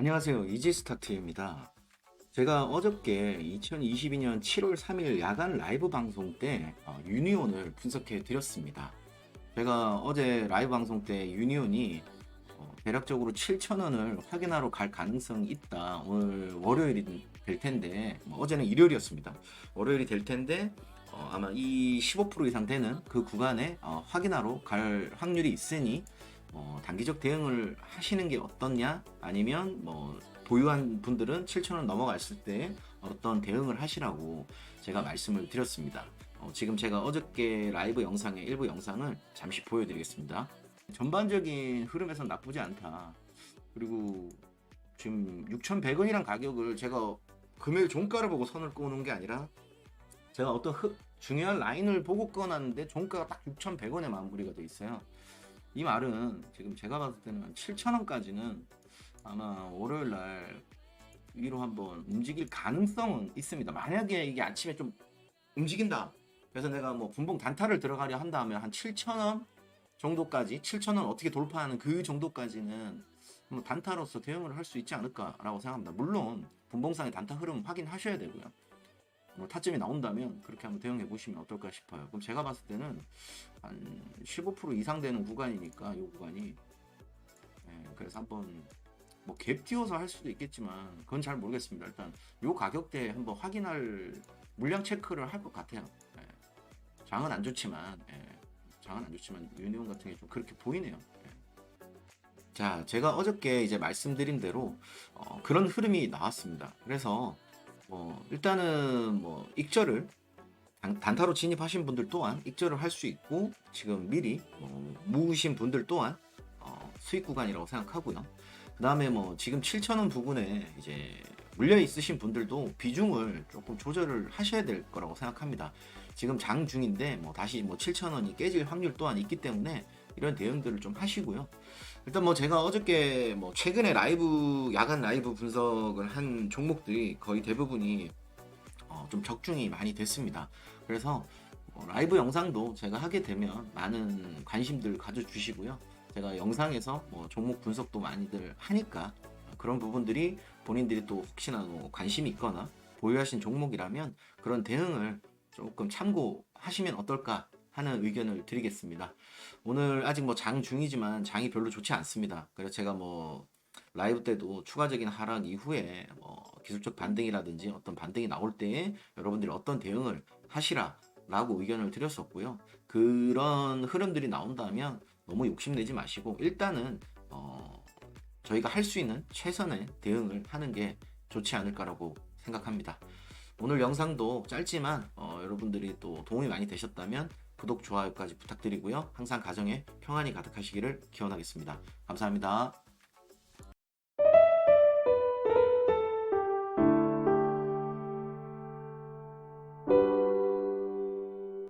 안녕하세요. 이지스타트입니다. 제가 어저께 2022년 7월 3일 야간 라이브 방송 때 어, 유니온을 분석해 드렸습니다. 제가 어제 라이브 방송 때 유니온이 어, 대략적으로 7,000원을 확인하러 갈 가능성이 있다. 오늘 월요일이 될 텐데, 뭐 어제는 일요일이었습니다. 월요일이 될 텐데, 어, 아마 이 15% 이상 되는 그 구간에 어, 확인하러 갈 확률이 있으니 어, 단기적 대응을 하시는 게 어떻냐? 아니면 뭐 보유한 분들은 7,000원 넘어갔을 때 어떤 대응을 하시라고 제가 말씀을 드렸습니다. 어, 지금 제가 어저께 라이브 영상의 일부 영상을 잠시 보여드리겠습니다. 전반적인 흐름에선 나쁘지 않다. 그리고 지금 6,100원이란 가격을 제가 금요일 종가를 보고 선을 꺼놓은 게 아니라 제가 어떤 흐- 중요한 라인을 보고 꺼놨는데 종가가 딱 6,100원에 마무리가 돼 있어요. 이 말은 지금 제가 봤을 때는 7,000원까지는 아마 월요일 날 위로 한번 움직일 가능성은 있습니다. 만약에 이게 아침에 좀 움직인다. 그래서 내가 뭐 분봉 단타를 들어가려 한다면 한 7,000원 정도까지 7,000원 어떻게 돌파하는 그 정도까지는 뭐 단타로서 대응을 할 수 있지 않을까라고 생각합니다. 물론 분봉상의 단타 흐름 확인하셔야 되고요. 뭐 타점이 나온다면 그렇게 한번 대응해 보시면 어떨까 싶어요. 그럼 제가 봤을 때는 한 15% 이상 되는 구간이니까 이 구간이 예, 그래서 한번 뭐 갭 띄워서 할 수도 있겠지만 그건 잘 모르겠습니다. 일단 요 가격대에 한번 확인할 물량 체크를 할 것 같아요. 예. 장은 안 좋지만 예. 장은 안 좋지만 유니온 같은 게 좀 그렇게 보이네요. 예. 자, 제가 어저께 이제 말씀드린 대로 어, 그런 흐름이 나왔습니다. 그래서 뭐 일단은 뭐 익절을 단, 단타로 진입하신 분들 또한 익절을 할 수 있고 지금 미리 뭐 모으신 분들 또한 어, 수익 구간이라고 생각하고요. 그 다음에 뭐 지금 7,000원 부분에 이제 물려 있으신 분들도 비중을 조금 조절을 하셔야 될 거라고 생각합니다. 지금 장 중인데 뭐 다시 뭐 7,000원이 깨질 확률 또한 있기 때문에 이런 대응들을 좀 하시고요. 일단 뭐 제가 어저께 뭐 최근에 라이브 야간 라이브 분석을 한 종목들이 거의 대부분이 어, 좀 적중이 많이 됐습니다. 그래서 어, 라이브 영상도 제가 하게 되면 많은 관심들 가져주시고요. 제가 영상에서 뭐 종목 분석도 많이들 하니까 그런 부분들이 본인들이 또 혹시나 뭐 관심이 있거나 보유하신 종목이라면 그런 대응을 조금 참고하시면 어떨까 하는 의견을 드리겠습니다. 오늘 아직 뭐 장 중이지만 장이 별로 좋지 않습니다. 그래서 제가 뭐 라이브 때도 추가적인 하락 이후에 뭐 기술적 반등이라든지 어떤 반등이 나올 때에 여러분들이 어떤 대응을 하시라라고 의견을 드렸었고요. 그런 흐름들이 나온다면 너무 욕심내지 마시고 일단은 어 저희가 할 수 있는 최선의 대응을 하는 게 좋지 않을까라고 생각합니다. 오늘 영상도 짧지만 어, 여러분들이 또 도움이 많이 되셨다면 구독, 좋아요까지 부탁드리고요. 항상 가정에 평안이 가득하시기를 기원하겠습니다. 감사합니다.